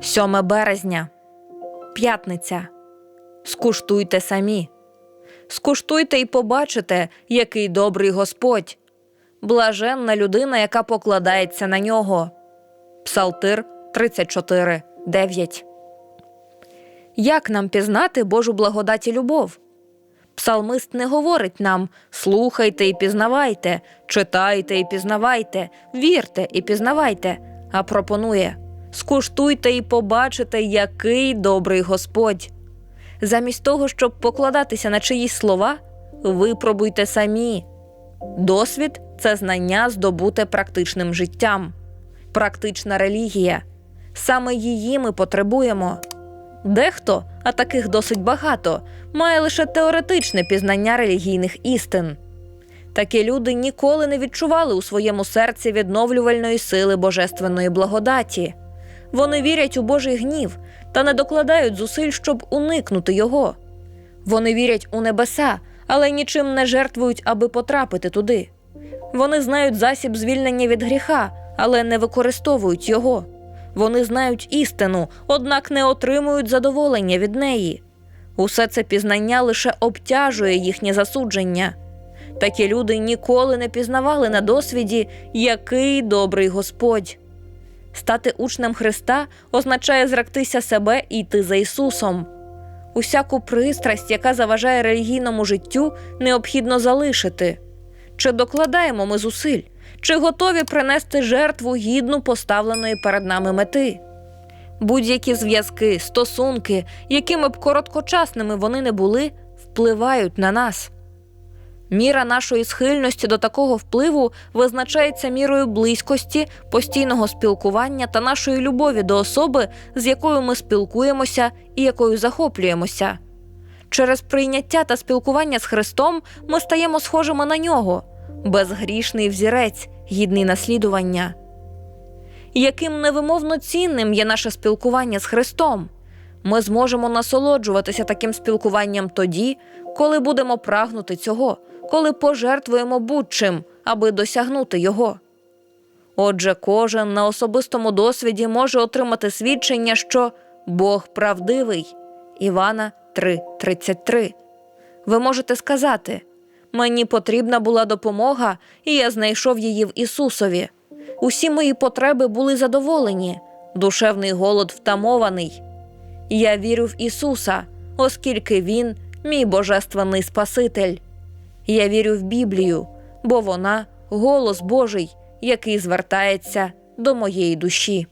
7 березня. П'ятниця. Скуштуйте самі. Скуштуйте і побачите, який добрий Господь. Блаженна людина, яка покладається на нього. Псалтир 34, 9. Як нам пізнати Божу благодать і любов? Псалмист не говорить нам слухайте і пізнавайте, читайте і пізнавайте, вірте і пізнавайте, а пропонує скуштуйте і побачите, який добрий Господь. Замість того, щоб покладатися на чиїсь слова, випробуйте самі. Досвід це знання, здобуте практичним життям, практична релігія. Саме її ми потребуємо. Дехто, а таких досить багато, має лише теоретичне пізнання релігійних істин. Такі люди ніколи не відчували у своєму серці відновлювальної сили божественної благодаті. Вони вірять у Божий гнів та не докладають зусиль, щоб уникнути його. Вони вірять у небеса, але нічим не жертвують, аби потрапити туди. Вони знають засіб звільнення від гріха, але не використовують його. Вони знають істину, однак не отримують задоволення від неї. Усе це пізнання лише обтяжує їхнє засудження. Такі люди ніколи не пізнавали на досвіді, який добрий Господь. Стати учнем Христа означає зректися себе і йти за Ісусом. Усяку пристрасть, яка заважає релігійному життю, необхідно залишити. Чи докладаємо ми зусиль, чи готові принести жертву гідну поставленої перед нами мети? Будь-які зв'язки, стосунки, якими б короткочасними вони не були, впливають на нас. Міра нашої схильності до такого впливу визначається мірою близькості, постійного спілкування та нашої любові до особи, з якою ми спілкуємося і якою захоплюємося. Через прийняття та спілкування з Христом ми стаємо схожими на нього, безгрішний взірець, гідний наслідування. Яким невимовно цінним є наше спілкування з Христом? Ми зможемо насолоджуватися таким спілкуванням тоді, коли будемо прагнути цього, коли пожертвуємо будь-чим, аби досягнути його. Отже, кожен на особистому досвіді може отримати свідчення, що Бог правдивий. Івана 3:33. Ви можете сказати: мені потрібна була допомога, і я знайшов її в Ісусові. Усі мої потреби були задоволені, душевний голод втамований. Я вірю в Ісуса, оскільки Він мій божественний Спаситель. Я вірю в Біблію, бо вона голос Божий, який звертається до моєї душі.